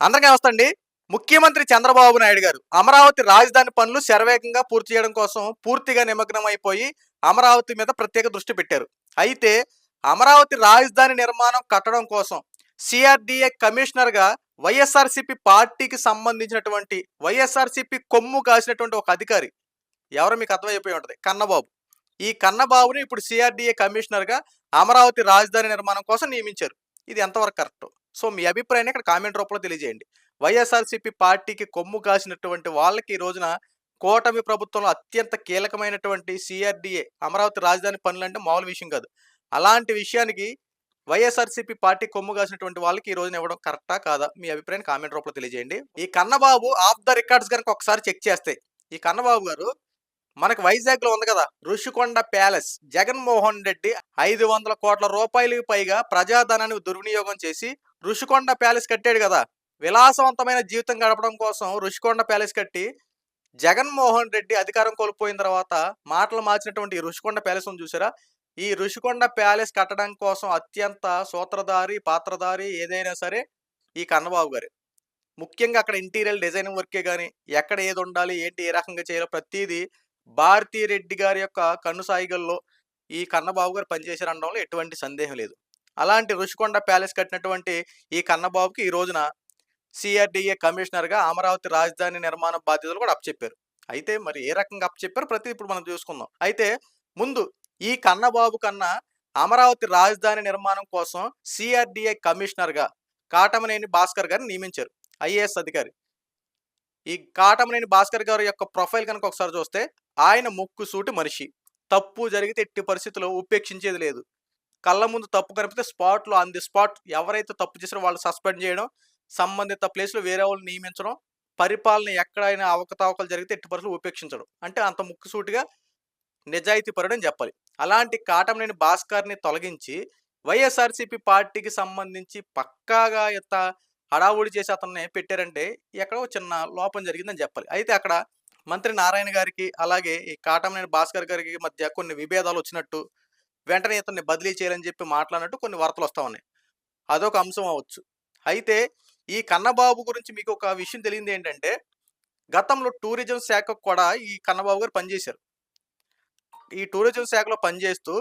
అందరికీ వస్తండి ముఖ్యమంత్రి చంద్రబాబు నాయుడు గారు అమరావతి రాజధాని పనులు శరవేగంగా పూర్తి చేయడం కోసం పూర్తిగా నిమగ్నం అయిపోయి అమరావతి మీద ప్రత్యేక దృష్టి పెట్టారు. అయితే అమరావతి రాజధాని నిర్మాణం కట్టడం కోసం సిఆర్డిఏ కమిషనర్గా వైఎస్ఆర్సిపి పార్టీకి సంబంధించినటువంటి వైఎస్ఆర్సిపి కొమ్ము కాసినటువంటి ఒక అధికారి ఎవరు మీకు అర్థమైపోయి ఉంటుంది కన్నబాబు. ఈ కన్నబాబుని ఇప్పుడు సిఆర్డిఏ కమిషనర్గా అమరావతి రాజధాని నిర్మాణం కోసం నియమించారు. ఇది ఎంతవరకు కరెక్ట్? సో మీ అభిప్రాయాన్ని ఇక్కడ కామెంట్ రూపంలో తెలియజేయండి. వైఎస్ఆర్సీపీ పార్టీకి కొమ్ము కాసినటువంటి వాళ్ళకి ఈ రోజున కూటమి ప్రభుత్వంలో అత్యంత కీలకమైనటువంటి సిఆర్డిఏ అమరావతి రాజధాని పనులు అంటే మామూలు విషయం కాదు. అలాంటి విషయానికి వైఎస్ఆర్సీపీ పార్టీ కొమ్ము కాసినటువంటి వాళ్ళకి ఈ రోజున ఇవ్వడం కరెక్టా కాదా? మీ అభిప్రాయం కామెంట్ రూపంలో తెలియజేయండి. ఈ కన్నబాబు ఆఫ్ ద రికార్డ్స్ కనుక ఒకసారి చెక్ చేస్తే ఈ కన్నబాబు గారు మనకు వైజాగ్లో ఉంది కదా ఋషికొండ ప్యాలెస్ జగన్మోహన్ రెడ్డి ఐదు వందల కోట్ల రూపాయలకు పైగా ప్రజాధనాన్ని దుర్వినియోగం చేసి ఋషికొండ ప్యాలెస్ కట్టాడు కదా. విలాసవంతమైన జీవితం గడపడం కోసం ఋషికొండ ప్యాలెస్ కట్టి జగన్మోహన్ రెడ్డి అధికారం కోల్పోయిన తర్వాత మాటలు మార్చినటువంటి ఋషికొండ ప్యాలెస్ ఉంది చూసారా? ఈ ఋషికొండ ప్యాలెస్ కట్టడం కోసం అత్యంత సూత్రధారి పాత్రధారి ఏదైనా సరే ఈ కన్నబాబు గారు. ముఖ్యంగా అక్కడ ఇంటీరియర్ డిజైనింగ్ వర్కే కానీ ఎక్కడ ఏది ఉండాలి ఏంటి ఏ రకంగా చేయాలో ప్రతిదీ భారతీ రెడ్డి గారి యొక్క కన్ను సాయిగల్లో ఈ కన్నబాబు గారు పనిచేశారు అనడంలో ఎటువంటి సందేహం లేదు. అలాంటి రుషికొండ ప్యాలెస్ కట్టినటువంటి ఈ కన్నబాబుకి ఈ రోజున సిఆర్డిఏ కమిషనర్గా అమరావతి రాజధాని నిర్మాణ బాధ్యతలు కూడా అప్పచెప్పారు. అయితే మరి ఏ రకంగా అప్పచెప్పారు ప్రతి ఇప్పుడు మనం చూసుకుందాం. అయితే ముందు ఈ కన్నబాబు కన్నా అమరావతి రాజధాని నిర్మాణం కోసం సిఆర్డిఏ కమిషనర్గా కాటమనేని భాస్కర్ గారిని నియమించారు ఐఏఎస్ అధికారి. ఈ కాటమనేని భాస్కర్ గారి యొక్క ప్రొఫైల్ కనుక ఒకసారి చూస్తే ఆయన ముక్కు సూటి మనిషి. తప్పు జరిగితే ఎట్టి పరిస్థితుల్లో ఉపేక్షించేది లేదు. కళ్ళ ముందు తప్పు కనిపితే స్పాట్లో ఆన్ ది స్పాట్ ఎవరైతే తప్పు చేసారో వాళ్ళు సస్పెండ్ చేయడం సంబంధిత ప్లేస్లో వేరే వాళ్ళు నియమించడం పరిపాలన ఎక్కడైనా అవకతవకలు జరిగితే ఎట్టి పరిస్థితులు ఉపేక్షించడం. అంటే అంత ముక్కుసూటిగా నిజాయితీ పరుడని చెప్పాలి. అలాంటి కాటమనేని భాస్కర్ని తొలగించి వైఎస్ఆర్సీపీ పార్టీకి సంబంధించి పక్కాగా ఇంత హడావుడి చేసి అతన్ని పెట్టారంటే ఎక్కడో చిన్న లోపం జరిగిందని చెప్పాలి. అయితే అక్కడ మంత్రి నారాయణ గారికి అలాగే ఈ కాటమనేని భాస్కర్ గారికి మధ్య కొన్ని విభేదాలు వచ్చినట్టు వెంటనే ఇతన్ని బదిలీ చేయాలని చెప్పి మాట్లాడినట్టు కొన్ని వార్తలు వస్తూ ఉన్నాయి. అదొక అంశం అవ్వచ్చు. అయితే ఈ కన్నబాబు గురించి మీకు ఒక విషయం తెలియంది ఏంటంటే గతంలో టూరిజం శాఖకు కూడా ఈ కన్నబాబు గారు పనిచేశారు. ఈ టూరిజం శాఖలో పనిచేస్తూ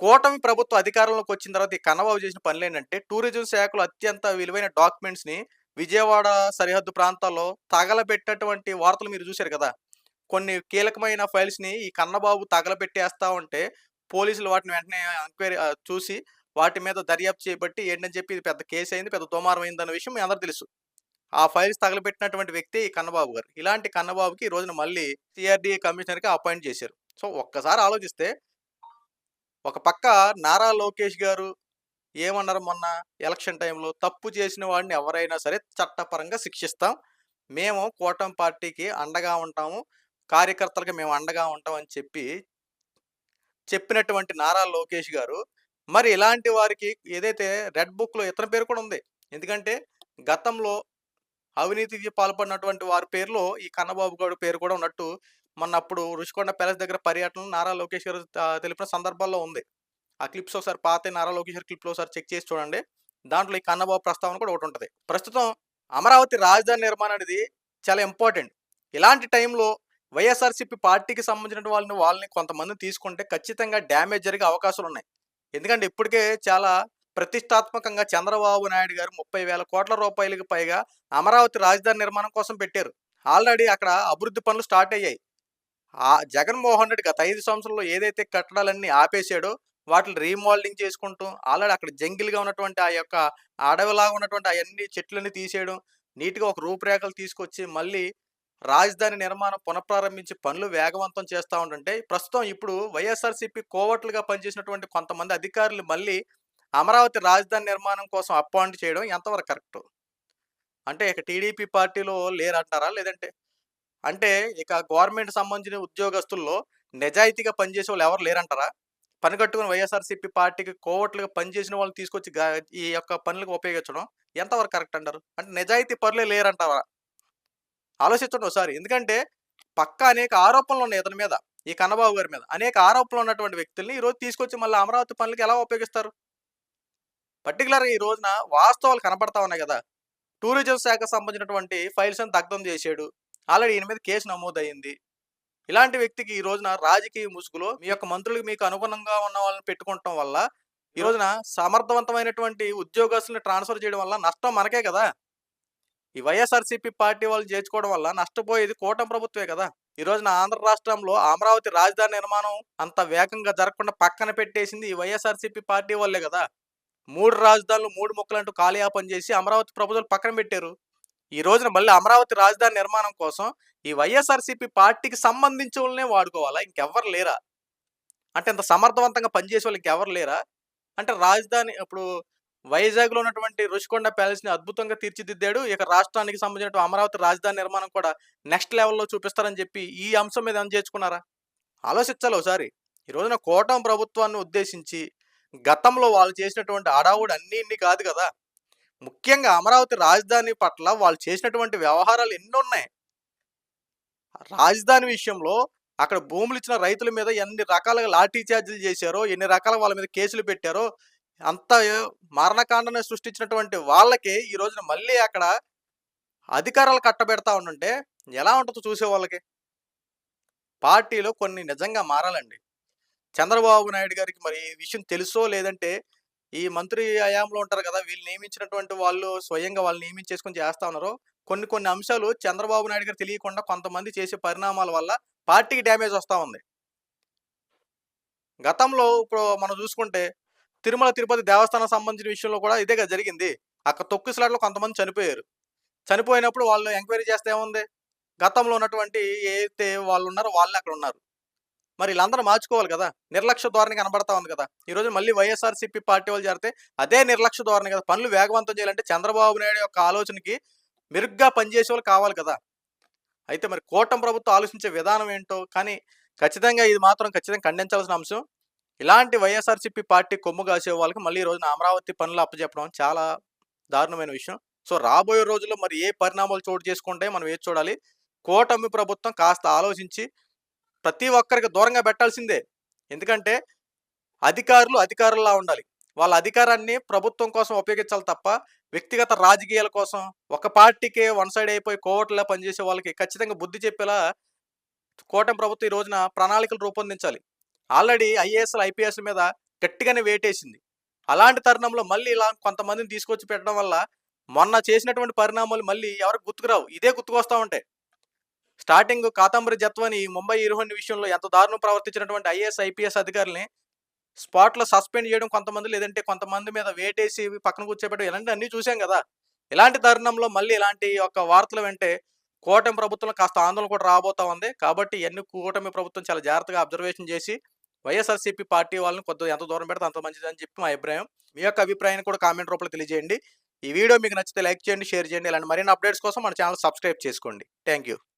కూటమి ప్రభుత్వ అధికారంలోకి వచ్చిన తర్వాత ఈ కన్నబాబు చేసిన పనులు ఏంటంటే టూరిజం శాఖలో అత్యంత విలువైన డాక్యుమెంట్స్ని విజయవాడ సరిహద్దు ప్రాంతాల్లో తగలబెట్టేటువంటి వార్తలు మీరు చూశారు కదా? కొన్ని కీలకమైన ఫైల్స్ని ఈ కన్నబాబు తగలబెట్టేస్తా ఉంటే పోలీసులు వాటిని వెంటనే ఎంక్వైరీ చూసి వాటి మీద దర్యాప్తు చేయబట్టి ఏంటని చెప్పి ఇది పెద్ద కేసు అయింది పెద్ద దుమారం అయింది అన్న విషయం మీ అందరూ తెలుసు. ఆ ఫైల్స్ తగలబెట్టినటువంటి వ్యక్తి ఈ కన్నబాబు గారు. ఇలాంటి కన్నబాబుకి ఈ రోజున మళ్ళీ సిఆర్డీఏ కమిషనర్కి అపాయింట్ చేశారు. సో ఒక్కసారి ఆలోచిస్తే ఒక పక్క నారా లోకేష్ గారు ఏమన్నారు మొన్న ఎలక్షన్ టైంలో? తప్పు చేసిన వాడిని ఎవరైనా సరే చట్టపరంగా శిక్షిస్తాం. మేము కూటమి పార్టీకి అండగా ఉంటాము. కార్యకర్తలకు మేము అండగా ఉంటాం అని చెప్పి చెప్పినటువంటి నారా లోకేష్ గారు. మరి ఇలాంటి వారికి ఏదైతే రెడ్ బుక్లో ఇతని పేరు కూడా ఉంది. ఎందుకంటే గతంలో అవినీతికి పాల్పడినటువంటి వారి పేరులో ఈ కన్నబాబు గారి పేరు కూడా ఉన్నట్టు మొన్న అప్పుడు రుషికొండ ప్యాలెస్ దగ్గర పర్యటన నారా లోకేష్ గారు తెలిపిన సందర్భాల్లో ఉంది. ఆ క్లిప్స్ ఒకసారి పాత నారా లోకేష్ గారి క్లిప్లో ఒకసారి చెక్ చేసి చూడండి. దాంట్లో ఈ కన్నబాబు ప్రస్తావన కూడా ఒకటి ఉంటుంది. ప్రస్తుతం అమరావతి రాజధాని నిర్మాణం అనేది చాలా ఇంపార్టెంట్. ఇలాంటి టైంలో వైఎస్ఆర్సీపీ పార్టీకి సంబంధించిన వాళ్ళని వాళ్ళని కొంతమంది తీసుకుంటే ఖచ్చితంగా డ్యామేజ్ జరిగే అవకాశాలు ఉన్నాయి. ఎందుకంటే ఇప్పటికే చాలా ప్రతిష్టాత్మకంగా చంద్రబాబు నాయుడు గారు ముప్పై వేల కోట్ల రూపాయలకు పైగా అమరావతి రాజధాని నిర్మాణం కోసం పెట్టారు. ఆల్రెడీ అక్కడ అభివృద్ధి పనులు స్టార్ట్ అయ్యాయి. ఆ జగన్మోహన్ రెడ్డి గత ఐదు సంవత్సరాల్లో ఏదైతే కట్టడాలన్నీ ఆపేసాడో వాటిని రీమోల్డింగ్ చేసుకుంటూ ఆల్రెడీ అక్కడ జంగిల్గా ఉన్నటువంటి ఆ యొక్క అడవిలాగా ఉన్నటువంటి అవన్నీ చెట్లన్నీ తీసేయడం నీట్గా ఒక రూపురేఖలు తీసుకొచ్చి మళ్ళీ రాజధాని నిర్మాణం పునఃప్రారంభించి పనులు వేగవంతం చేస్తూ ఉంటుంటే ప్రస్తుతం ఇప్పుడు వైఎస్ఆర్సీపీ కోవట్లుగా పనిచేసినటువంటి కొంతమంది అధికారులు మళ్ళీ అమరావతి రాజధాని నిర్మాణం కోసం అపాయింట్ చేయడం ఎంతవరకు కరెక్ట్? అంటే ఇక టీడీపీ పార్టీలో లేరంటారా? లేదంటే అంటే ఇక గవర్నమెంట్ సంబంధించిన ఉద్యోగస్తుల్లో నిజాయితీగా పనిచేసే వాళ్ళు ఎవరు లేరంటారా? పని కట్టుకుని వైఎస్ఆర్సీపీ పార్టీకి కోవట్లుగా పనిచేసిన వాళ్ళని తీసుకొచ్చి ఈ యొక్క పనులకు ఉపయోగించడం ఎంతవరకు కరెక్ట్ అంటారు? అంటే నిజాయితీ పనులే లేరంటారా? ఆలోచించండి ఒకసారి. ఎందుకంటే పక్క అనేక ఆరోపణలు ఉన్నాయి ఇతని మీద ఈ కన్నబాబు గారి మీద. అనేక ఆరోపణలు ఉన్నటువంటి వ్యక్తుల్ని ఈరోజు తీసుకొచ్చి మళ్ళీ అమరావతి పనులకి ఎలా ఉపయోగిస్తారు? పర్టికులర్గా ఈ రోజున వాస్తవాలు కనపడతా ఉన్నాయి కదా. టూరిజం శాఖకు సంబంధించినటువంటి ఫైల్స్ని దగ్ధం చేశాడు. ఆల్రెడీ ఈయన మీద కేసు నమోదయ్యింది ఇలాంటి వ్యక్తికి ఈ రోజున రాజకీయ ముసుగులో మీ యొక్క మంత్రులకు మీకు అనుగుణంగా ఉన్న వాళ్ళని పెట్టుకోవటం వల్ల ఈ రోజున సమర్థవంతమైనటువంటి ఉద్యోగస్తుల్ని ట్రాన్స్ఫర్ చేయడం వల్ల నష్టం మనకే కదా. ఈ వైఎస్ఆర్సీపీ పార్టీ వాళ్ళు చేర్చుకోవడం వల్ల నష్టపోయేది కూటమి ప్రభుత్వే కదా. ఈ రోజున ఆంధ్ర రాష్ట్రంలో అమరావతి రాజధాని నిర్మాణం అంత వేగంగా జరగకుండా పక్కన పెట్టేసింది ఈ వైఎస్ఆర్సీపీ పార్టీ వాళ్ళే కదా. మూడు రాజధానులు మూడు ముక్కలంటూ కాలయాపన చేసి అమరావతి ప్రభుత్వాలు పక్కన పెట్టారు. ఈ రోజున మళ్ళీ అమరావతి రాజధాని నిర్మాణం కోసం ఈ వైఎస్ఆర్సీపీ పార్టీకి సంబంధించి వాళ్ళనే వాడుకోవాలా? ఇంకెవ్వరు లేరా? అంటే ఇంత సమర్థవంతంగా పనిచేసే వాళ్ళు ఇంకెవరు లేరా? అంటే రాజధాని ఇప్పుడు వైజాగ్లో ఉన్నటువంటి రుషికొండ ప్యాలెస్ని అద్భుతంగా తీర్చిదిద్దాడు. ఇక రాష్ట్రానికి సంబంధించిన అమరావతి రాజధాని నిర్మాణం కూడా నెక్స్ట్ లెవెల్లో చూపిస్తారని చెప్పి ఈ అంశం మీద అందజేసుకున్నారా ఆలోచించాలి ఒకసారి. ఈ రోజున కోటం ప్రభుత్వాన్ని ఉద్దేశించి గతంలో వాళ్ళు చేసినటువంటి అడావుడు అన్ని ఇన్ని కాదు కదా. ముఖ్యంగా అమరావతి రాజధాని పట్ల వాళ్ళు చేసినటువంటి వ్యవహారాలు ఎన్ని ఉన్నాయి? రాజధాని విషయంలో అక్కడ భూములు ఇచ్చిన రైతుల మీద ఎన్ని రకాలుగా లాఠీ ఛార్జీలు చేశారో ఎన్ని రకాల వాళ్ళ మీద కేసులు పెట్టారో అంత మరణకాండను సృష్టించినటువంటి వాళ్ళకి ఈ రోజున మళ్ళీ అక్కడ అధికారాలు కట్టబెడతా ఉండుంటే ఎలా ఉంటుందో చూసే వాళ్ళకి. పార్టీలో కొన్ని నిజంగా మారాలండి. చంద్రబాబు నాయుడు గారికి మరి ఈ విషయం తెలుసో లేదంటే ఈ మంత్రి హయాంలో ఉంటారు కదా వీళ్ళు నియమించినటువంటి వాళ్ళు స్వయంగా వాళ్ళు నియమించేసుకొని చేస్తా ఉన్నారు కొన్ని కొన్ని అంశాలు చంద్రబాబు నాయుడు గారు తెలియకుండా కొంతమంది చేసే పరిణామాల వల్ల పార్టీకి డ్యామేజ్ వస్తూ ఉంది. గతంలో ఇప్పుడు మనం చూసుకుంటే తిరుమల తిరుపతి దేవస్థానం సంబంధించిన విషయంలో కూడా ఇదే కదా జరిగింది. అక్కడ తొక్కిసలాట్లో కొంతమంది చనిపోయారు. చనిపోయినప్పుడు వాళ్ళు ఎంక్వైరీ చేస్తే ఏముంది? గతంలో ఉన్నటువంటి ఏదైతే వాళ్ళు ఉన్నారో వాళ్ళే అక్కడ ఉన్నారు. మరి వీళ్ళందరూ మార్చుకోవాలి కదా. నిర్లక్ష్య ధోరణి కనబడతా ఉంది కదా. ఈ రోజు మళ్ళీ వైఎస్ఆర్సీపీ పార్టీ వాళ్ళు చేరితే అదే నిర్లక్ష్య ధోరణి కదా. పనులు వేగవంతం చేయాలంటే చంద్రబాబు నాయుడు యొక్క ఆలోచనకి మెరుగ్గా పనిచేసే వాళ్ళు కావాలి కదా. అయితే మరి కూటమి ప్రభుత్వం ఆలోచించే విధానం ఏంటో? కానీ ఖచ్చితంగా ఇది మాత్రం ఖచ్చితంగా ఖండించాల్సిన అంశం. ఇలాంటి వైఎస్ఆర్సీపీ పార్టీ కొమ్ము కాసే వాళ్ళకి మళ్ళీ ఈ రోజున అమరావతి పనులు అప్పచెప్పడం చాలా దారుణమైన విషయం. సో రాబోయే రోజుల్లో మరి ఏ పరిణామాలు చోటు చేసుకుంటే మనం ఏది చూడాలి? కూటమి ప్రభుత్వం కాస్త ఆలోచించి ప్రతి ఒక్కరికి దూరంగా పెట్టాల్సిందే. ఎందుకంటే అధికారులు అధికారుల్లా ఉండాలి. వాళ్ళ అధికారాన్ని ప్రభుత్వం కోసం ఉపయోగించాలి తప్ప వ్యక్తిగత రాజకీయాల కోసం ఒక పార్టీకే వన్ సైడ్ అయిపోయి కోవట్లా పనిచేసే వాళ్ళకి ఖచ్చితంగా బుద్ధి చెప్పేలా కూటమి ప్రభుత్వం ఈ రోజున ప్రణాళికలు రూపొందించాలి. ఆల్రెడీ ఐఏఎస్లు ఐపీఎస్ల మీద గట్టిగానే వేటేసింది. అలాంటి తరుణంలో మళ్ళీ ఇలా కొంతమందిని తీసుకొచ్చి పెట్టడం వల్ల మొన్న చేసినటువంటి పరిణామాలు మళ్ళీ ఎవరికి గుర్తుకురావు. ఇదే గుర్తుకొస్తా ఉంటాయి స్టార్టింగ్ కాతంబరి జత్వని ముంబై హీరోయిన్ విషయంలో ఎంత దారుణం ప్రవర్తించినటువంటి ఐఏఎస్ ఐపీఎస్ అధికారుల్ని స్పాట్లో సస్పెండ్ చేయడం కొంతమంది లేదంటే కొంతమంది మీద వేటేసి పక్కన కూర్చోబెట్టడం ఇలాంటి అన్ని చూసాం కదా. ఇలాంటి తరుణంలో మళ్ళీ ఇలాంటి యొక్క వార్తలు వెంటే కూటమి ప్రభుత్వం కాస్త ఆందోళన కూడా రాబోతా ఉంది. కాబట్టి ఇవన్నీ కూటమి ప్రభుత్వం చాలా జాగ్రత్తగా అబ్జర్వేషన్ చేసి వైఎస్ఆర్సీపీ పార్టీ వాళ్ళని కొద్దిగా ఎంత దూరం పెడితే అంత మంచిదని చెప్పి మా అభిప్రాయం. మీ యొక్క అభిప్రాయాన్ని కూడా కామెంట్ రూపంలో తెలియజేయండి. ఈ వీడియో మీకు నచ్చితే లైక్ చేయండి షేర్ చేయండి. ఇలాంటి మరిన్ని అప్డేట్స్ కోసం మన ఛానల్ సబ్స్క్రైబ్ చేసుకోండి. Thank you